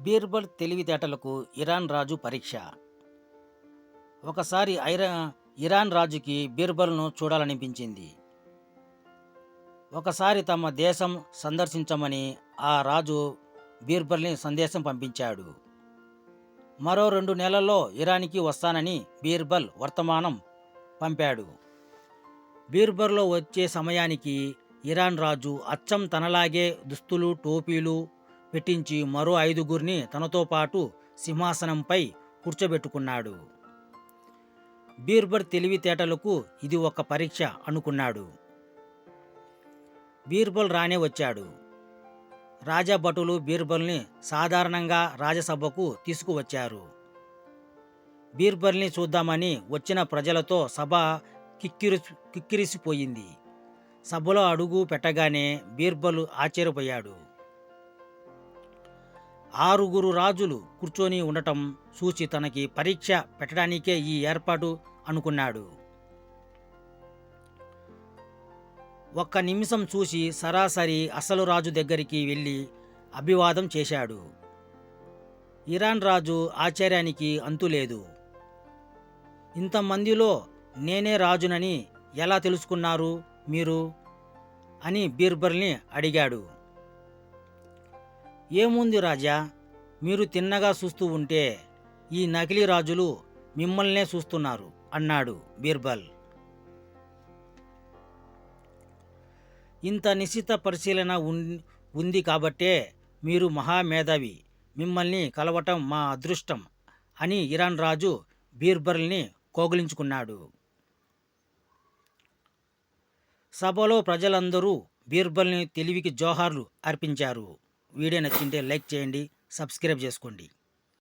Birbal తెలివితేటలకు Iran రాజు పరీక్ష. ఒకసారి Aira Iran రాజుకి బీర్బల్ను చూడాలనిపించింది. ఒకసారి తమ దేశం సందర్శించమని ఆ రాజు బీర్బల్ని సందేశం పంపించాడు. మరో రెండు నెలల్లో ఇరాన్కి వస్తానని బీర్బల్ వర్తమానం పంపాడు. బీర్బర్లో వచ్చే సమయానికి ఇరాన్ రాజు అచ్చం తనలాగే దుస్తులు టోపీలు పెట్టించి మరో ఐదుగురిని తనతో పాటు సింహాసనంపై కూర్చోబెట్టుకున్నాడు. బీర్బర్ తెలివితేటలకు ఇది ఒక పరీక్ష అనుకున్నాడు. బీర్బల్ రానే వచ్చాడు. రాజా భటులు బీర్బల్ని సాధారణంగా రాజసభకు తీసుకువచ్చారు. బీర్బల్ని చూద్దామని వచ్చిన ప్రజలతో సభ కిక్కిరి కిక్కిరిసిపోయింది. సభలో అడుగు పెట్టగానే బీర్బల్ ఆశ్చర్యపోయాడు. ఆరుగురు రాజులు కూర్చొని ఉండటం చూసి తనకి పరీక్ష పెట్టడానికే ఈ ఏర్పాటు అనుకున్నాడు. ఒక్క నిమిషం చూసి సరాసరి అసలు రాజు దగ్గరికి వెళ్ళి అభివాదం చేశాడు. ఇరాన్ రాజు ఆశ్చర్యానికి అంతులేదు ఇంతమందిలో నేనే రాజునని ఎలా తెలుసుకున్నారు మీరు? అని బీర్బల్ని అడిగాడు. ఏముంది రాజా? మీరు తిన్నగా చూస్తూ ఉంటే ఈ నకిలీ రాజులు మిమ్మల్నే చూస్తున్నారు అన్నాడు బీర్బల్. ఇంత నిశ్చిత పరిశీలన ఉన్- ఉంది కాబట్టే మీరు మహామేధావి మిమ్మల్ని కలవటం మా అదృష్టం అని ఇరాన్ రాజు బీర్బల్ని కోగిలించుకున్నాడు. సభలో ప్రజలందరూ బీర్బల్ని తెలివికి జోహార్లు అర్పించారు. వీడియో నచ్చింటే లైక్ చేయండి సబ్స్క్రైబ్ చేసుకోండి.